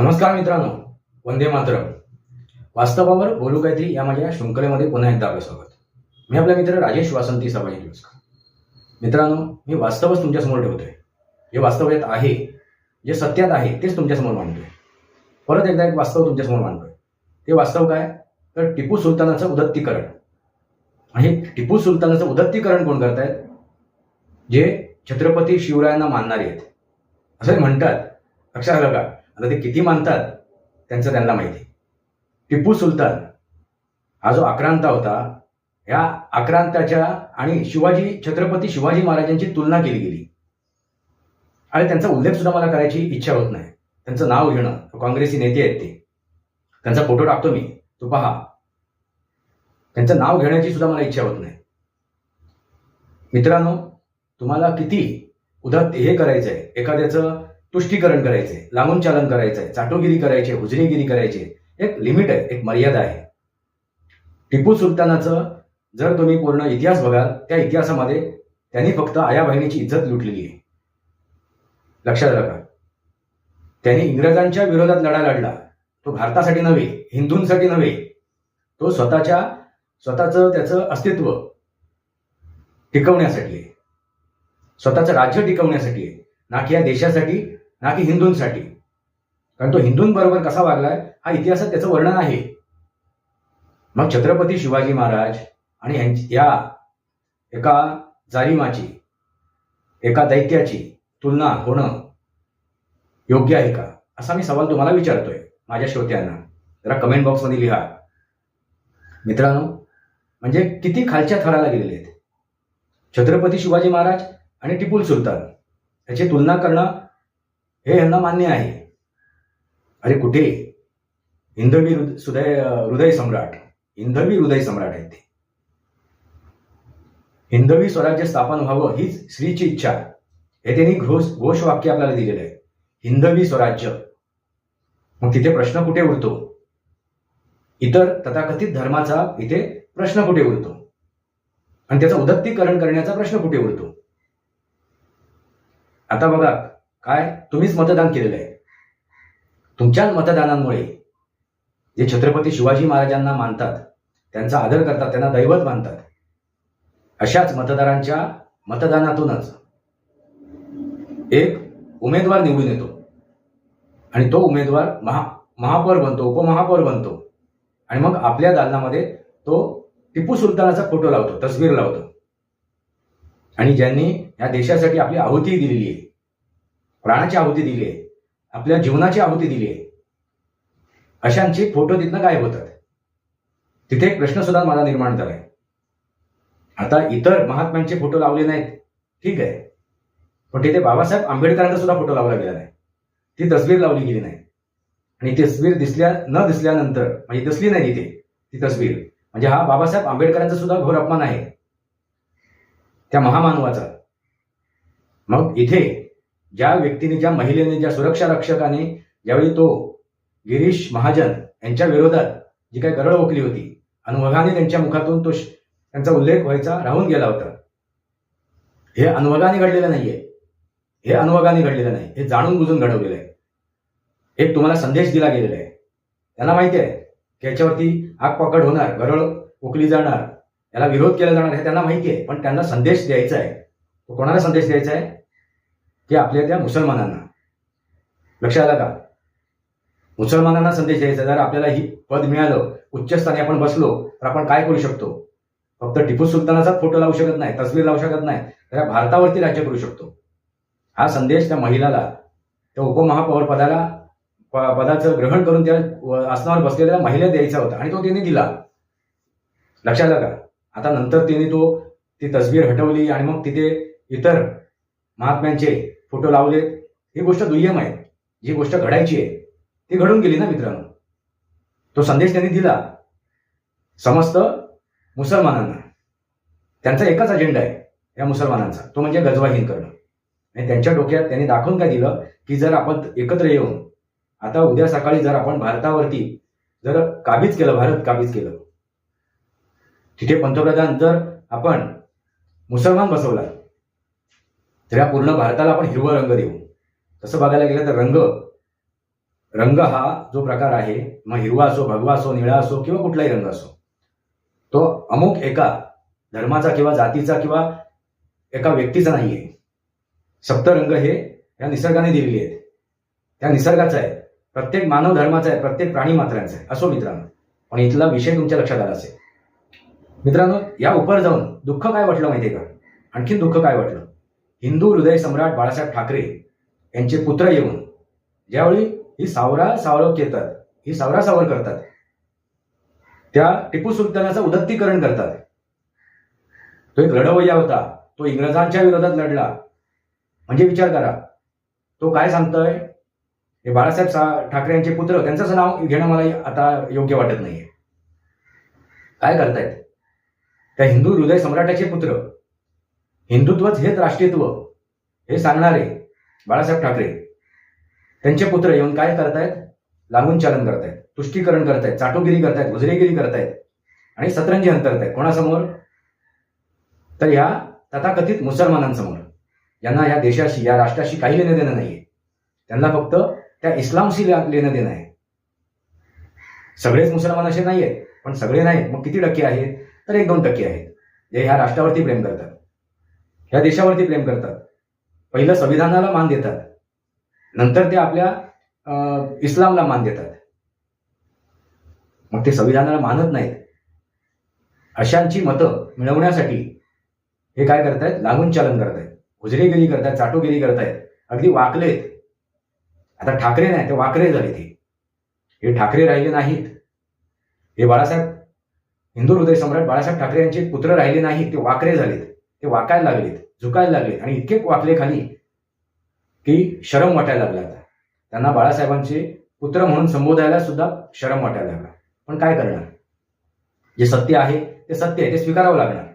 नमस्कार मित्रांनो वंदे मातरम. वास्तवावर बोलू काहीतरी या माझ्या शृंखलेमध्ये पुन्हा एकदा आपलं स्वागत. मी आपला मित्र राजेश वासंती सभाजी नमस्कार. मित्रांनो मी वास्तवच तुमच्यासमोर ठेवतोय. जे वास्तव्यात आहे जे सत्यात आहे तेच तुमच्यासमोर मांडतोय. परत एकदा एक वास्तव तुमच्यासमोर मांडतोय. ते वास्तव काय? तर टिपू सुलतानाचं उदत्तीकरण. आणि टिपू सुलतानाचं उदत्तीकरण कोण करतायत? जे छत्रपती शिवरायांना मानणारे आहेत. असं म्हणतात. लक्षात आलं का? आता ते किती मानतात त्यांचं त्यांना माहिती. टिपू सुलतान हा जो आक्रांता होता या आक्रांताच्या आणि शिवाजी छत्रपती शिवाजी महाराजांची तुलना केली गेली. आणि त्यांचा उल्लेख सुद्धा मला करायची इच्छा होत नाही. त्यांचं नाव घेणं काँग्रेसी नेते आहेत ते. त्यांचा फोटो टाकतो मी तो पहा. त्यांचं नाव घेण्याची सुद्धा मला इच्छा होत नाही. मित्रांनो तुम्हाला किती उदात हे करायचंय. एखाद्याचं तुष्टीकरण करायचंय लांबून चालन करायचंय चाटोगिरी करायची हुजरीगिरी करायची. एक लिमिट आहे एक मर्यादा आहे. टिपू सुलतानाचं जर तुम्ही पूर्ण इतिहास बघाल त्या इतिहासामध्ये त्यांनी फक्त आया बहिणीची इज्जत लुटलेली आहे. लक्षात राखा. त्यांनी इंग्रजांच्या विरोधात लढा लढला. तो भारतासाठी नव्हे हिंदूंसाठी नव्हे. तो स्वतःच्या स्वतःचं त्याचं अस्तित्व टिकवण्यासाठी आहे. स्वतःचं राज्य टिकवण्यासाठी आहे. ना की या देशासाठी ना की हिंदूंसाठी. कारण तो हिंदूंबरोबर कसा वागलाय हा इतिहासात त्याचं वर्णन आहे. मग छत्रपती शिवाजी महाराज आणि या एका जालिमाची एका दैत्याची तुलना होणं योग्य आहे का? असा मी सवाल तुम्हाला विचारतोय माझ्या श्रोत्यांना. जरा कमेंट बॉक्समध्ये लिहा. मित्रांनो म्हणजे किती खालच्या थराला गेलेले आहेत? छत्रपती शिवाजी महाराज आणि टिपूल सुलतान. याची तुलना करणं हे यांना मान्य आहे. अरे कुठे? हिंदवी हृदय हृदय सम्राट. हिंदवी हृदय सम्राट आहेत ते. हिंदवी स्वराज्य स्थापन व्हावं हीच श्रीची इच्छा. हे त्यांनी घोष घोषवाक्य आपल्याला दिलेलं आहे. हिंदवी स्वराज्य. मग तिथे प्रश्न कुठे उरतो? इतर तथाकथित धर्माचा इथे प्रश्न कुठे उरतो? आणि त्याचं उदत्तीकरण करण्याचा प्रश्न कुठे उरतो? आता बघा काय? तुम्हीच मतदान केलेलं आहे. तुमच्या मतदानांमुळे जे छत्रपती शिवाजी महाराजांना मानतात त्यांचा आदर करतात त्यांना दैवत मानतात अशाच मतदारांच्या मतदानातूनच एक उमेदवार निवडून येतो. आणि तो उमेदवार महा महापौर बनतो उपमहापौर बनतो. आणि मग आपल्या दालनामध्ये तो टिपू सुलतानाचा फोटो लावतो तस्वीर लावतो. आणि ज्यांनी या देशासाठी आपली आहुती दिलेली आहे प्राणाची आहुती दिली आहे. आपल्या जीवनाची आहुती दिली आहे. अशांचे फोटो तिथनं गायब होतात. तिथे एक प्रश्न सुद्धा मला निर्माण झालाय. आता इतर महात्म्यांचे फोटो लावले नाहीत. ठीक आहे. पण तिथे बाबासाहेब आंबेडकरांचा सुद्धा फोटो लावला गेला नाही. ती तस्वीर लावली गेली नाही. आणि ती तस्वीर दिसल्या न दिसल्यानंतर म्हणजे दिसली नाही तिथे ती तस्वीर. म्हणजे हा बाबासाहेब आंबेडकरांचा सुद्धा घोर अपमान आहे. त्या महामानवाचा. मग इथे ज्या व्यक्तीने ज्या महिलेने ज्या सुरक्षा रक्षकाने ज्यावेळी तो गिरीश महाजन यांच्या विरोधात जी काही गरळ ओकली होती अनुभवाने त्यांच्या मुखातून तो त्यांचा उल्लेख व्हायचा राहून गेला होता. हे अनुभवाने घडलेलं नाहीये. हे अनुभवाने घडलेलं नाही. हे जाणून बुजून घडवलेलं आहे. एक तुम्हाला संदेश दिला गेलेला आहे. त्यांना माहिती आहे की याच्यावरती आग पकड होणार गरळ उकली जाणार याला विरोध केला जाणार हे त्यांना माहिती आहे. पण त्यांना संदेश द्यायचा आहे. तो कोणाला संदेश द्यायचा आहे? की आपल्या त्या मुसलमानांना. लक्षात आलं का? मुसलमानांना संदेश द्यायचा. जर आपल्याला ही पद मिळालं उच्चस्थानी आपण बसलो तर आपण काय करू शकतो? फक्त टिपू सुलतानाचाच फोटो लावू शकत नाही तस्वीर लावू शकत नाही तर या भारतावरती राज्य करू शकतो. हा संदेश त्या महिलाला त्या उपमहापौर पदाला प- पदाचं ग्रहण करून त्या व- आसनावर बसलेल्या महिला द्यायचा होता आणि तो तिने दिला. लक्षात आलं का? आता नंतर तिने तो ती तस्वीर हटवली आणि मग तिथे इतर महात्म्यांचे फोटो लावले ही गोष्ट दुय्यम आहे. जी गोष्ट घडायची आहे ती घडून गेली ना मित्रांनो. तो संदेश त्यांनी दिला. समस्त मुसलमानांना. त्यांचा एकच अजेंडा आहे या मुसलमानांचा. तो म्हणजे गजवाहीन करणं. आणि त्यांच्या डोक्यात त्यांनी दाखवून काय दिलं? की जर आपण एकत्र येऊन आता उद्या सकाळी जर आपण भारतावरती जर काबीज केलं भारत काबीज केलं. तिथे पंतप्रधान जर आपण मुसलमान बसवला तर या पूर्ण भारताला आपण हिरवा रंग देऊ. तसं बघायला गेलं तर रंग रंग हा जो प्रकार आहे मग हिरवा असो भगवा असो निळा असो किंवा कुठलाही रंग असो तो अमुक एका धर्माचा किंवा जातीचा किंवा एका व्यक्तीचा नाहीये. सप्तरंग हे या निसर्गाने दिलेले आहेत. त्या निसर्गाचा आहे. प्रत्येक मानव धर्माचा आहे प्रत्येक प्राणी मात्रांचा आहे. असो मित्रांनो. पण इथला विषय तुमच्या लक्षात आला असेल. मित्रांनो या उपर जाऊन दुःख काय वाटलं माहितीये का? आणखीन दुःख काय वाटलं? हिंदू हृदय सम्राट बाळासाहेब ठाकरे यांचे पुत्र येऊन ज्यावेळी ही सावरा सावरव येतात ही सावरा सावर करतात त्या टिपू सुलतानाचं उदत्तीकरण करतात. तो एक लढवय्या होता तो इंग्रजांच्या विरोधात लढला. म्हणजे विचार करा तो काय सांगतोय? हे बाळासाहेब सा- ठाकरे यांचे पुत्र त्यांचं नाव घेणं मला आता योग्य वाटत नाहीये. काय करतायत? त्या हिंदू हृदय सम्राटाचे पुत्र हिंदुत्वच हेच राष्ट्रीयत्व हे सांगणारे बाळासाहेब ठाकरे. त्यांचे पुत्र येऊन काय करतायत? लागून चालन करतायत तुष्टीकरण करतायत चाटोगिरी करतायत गुजरेगिरी करतायत आणि सतरंजी अंतरतायत. कोणासमोर? तर ह्या तथाकथित मुसलमानांसमोर. यांना या देशाशी या राष्ट्राशी काही लेणं देणं नाहीये. त्यांना फक्त त्या इस्लामशी लेणं देणं आहे. सगळेच मुसलमान असे नाही आहेत पण सगळे नाहीत. मग किती टक्के आहेत? तर एक दोन टक्के आहेत. जे ह्या राष्ट्रावरती प्रेम करतात. ह्या देशावरती प्रेम करतात. पहिलं संविधानाला मान देतात. नंतर ते आपल्या अं, इस्लामला मान देतात. मग ते संविधानाला मानत नाहीत. अशांची मतं मिळवण्यासाठी हे काय करतायत? लागून चालन करतायत. उजरेगिरी करतायत चाटोगिरी करतायत. अगदी वाकलेत आता ठाकरे नाही ते वाकरे झाले ते. हे ठाकरे राहिले नाहीत. हे बाळासाहेब हिंदू हृदय सम्राट बाळासाहेब ठाकरे यांचे पुत्र राहिले नाहीत ते वाकरे झालेत. ते वाकायला लागलेत झुकायला लागलेत आणि इतके वाकले खाली की शरम वाटायला लागला आता. त्यांना बाळासाहेबांचे पुत्र म्हणून संबोधायला सुद्धा शरम वाटायला लागला. पण काय करणार? जे सत्य आहे ते सत्य आहे ते स्वीकारावं लागणार.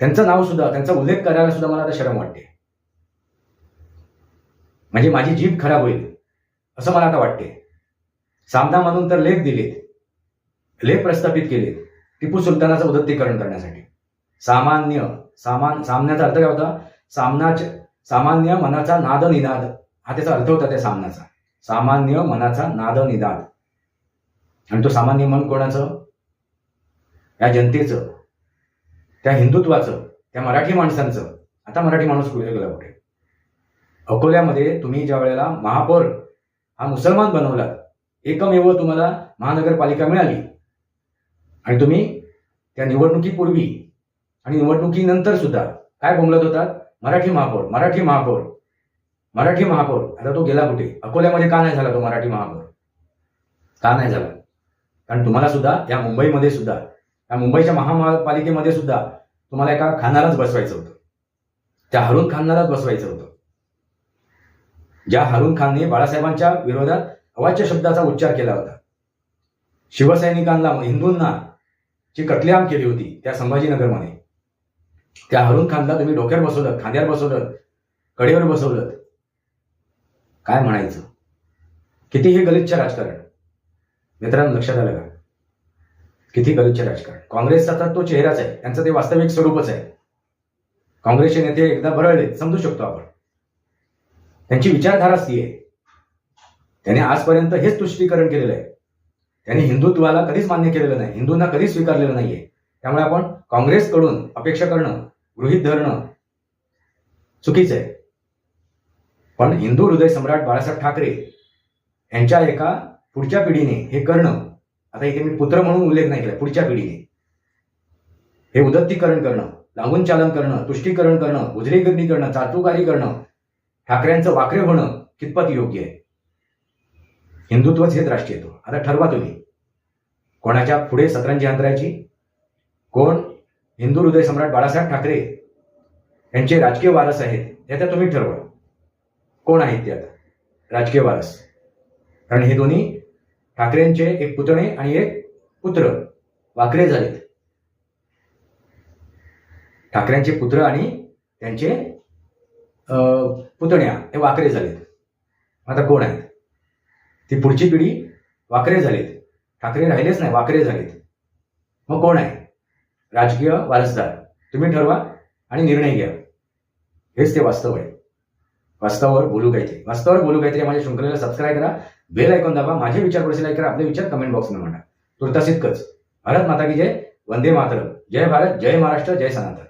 त्यांचं नाव सुद्धा त्यांचा उल्लेख करायला सुद्धा मला आता शरम वाटते. म्हणजे माझी जीभ खराब होईल असं मला आता वाटते. सामना म्हणून तर लेख दिलेत लेख प्रस्थापित केलेत. टिपू सुलतानाचं उदत्तीकरण करण्यासाठी. सामान्य सामान सामन्याचा अर्थ काय होता? सामनाच्या सामान्य मनाचा नाद निनाद. हा त्याचा अर्थ होता त्या सामन्याचा. सामान्य मनाचा नाद निनाद. आणि तो सामान्य मन कोणाचं? या जनतेचं. त्या हिंदुत्वाचं. त्या मराठी माणसांचं. आता मराठी माणूस कुठे गेला कुठे? अकोल्यामध्ये तुम्ही ज्या वेळेला महापौर हा मुसलमान बनवला एकमेव तुम्हाला महानगरपालिका मिळाली. आणि तुम्ही त्या निवडणुकीपूर्वी आणि निवडणुकीनंतर सुद्धा काय बोंबलत होतात? मराठी महापौर मराठी महापौर मराठी महापौर. आता तो गेला कुठे? अकोल्यामध्ये का नाही झाला तो मराठी महापौर? का नाही झाला? कारण तुम्हाला सुद्धा या मुंबईमध्ये सुद्धा या मुंबईच्या महापालिकेमध्ये सुद्धा तुम्हाला एका खानालाच बसवायचं होतं. त्या हरून खानालाच बसवायचं होतं. ज्या हारून खानने बाळासाहेबांच्या विरोधात अवाच्य शब्दाचा उच्चार केला होता. शिवसैनिकांना हिंदूंना जी कत्लेआम केली होती त्या संभाजीनगरमध्ये. त्या हरून खानला तुम्ही डोक्यावर बसवलं खांद्यावर बसवलं कडेवर बसवलं. काय म्हणायचं? किती हे गलिच्छ राजकारण? मित्रांनो लक्षात आलं का? किती गलिच्छ राजकारण? काँग्रेसचा तर तो चेहराच आहे. त्यांचं ते वास्तविक स्वरूपच आहे. काँग्रेसचे नेते एकदा बरळले समजू शकतो आपण. त्यांची विचारधाराच ती आहे. त्याने आजपर्यंत हेच तुष्टीकरण केलेलं आहे. त्यांनी हिंदुत्वाला कधीच मान्य केलेलं नाही. हिंदूंना कधीच स्वीकारलेलं नाहीये. त्यामुळे आपण काँग्रेसकडून अपेक्षा करणं गृहित धरणं चुकीचं आहे पण हिंदू हृदय सम्राट बाळासाहेब ठाकरे यांच्या एका पुढच्या पिढीने हे करणं आता इथे मी पुत्र म्हणून उल्लेख नाही केला पुढच्या पिढीने. हे उदत्तीकरण करणं लागून चालन करणं तुष्टीकरण करणं उजरीगिरणी करणं चातुकारी करणं ठाकरेंचं वाकरे होणं कितपत योग्य आहे? हिंदुत्वच हेच राष्ट्रीयत्व आता ठरवा तुम्ही. कोणाच्या पुढे सतरंजी अंतरायची? कोण? हिंदू हृदय सम्राट बाळासाहेब ठाकरे यांचे राजकीय वारस आहेत याचा तुम्ही ठरवा. कोण आहेत ते आता? राजकीय वारस. कारण हे दोन्ही ठाकरेंचे एक पुतणे आणि एक पुत्र वाकरे झालेत. ठाकरेंचे पुत्र आणि त्यांचे अं, पुतण्या हे वाकरे झालेत. आता कोण आहेत? ती पुढची पिढी वाकरे झालीत. ठाकरे राहिलेच नाही वाकरे झालेत. मग कोण आहे? राजकीय वारसदार. तुम्ही ठरवा आणि निर्णय घ्या. हेच ते वास्तव आहे. वास्तवावर बोलू काहीतरी. वास्तवावर बोलू काहीतरी माझ्या शृंखलेला सबस्क्राईब करा. बेल ऐकून दाबा. माझे विचार पुढचे करा. आपले विचार कमेंट बॉक्समध्ये म्हणा तुर्तास इतकंच भारत माता की जय. वंदे मातरम. जय भारत जय महाराष्ट्र जय सनातन.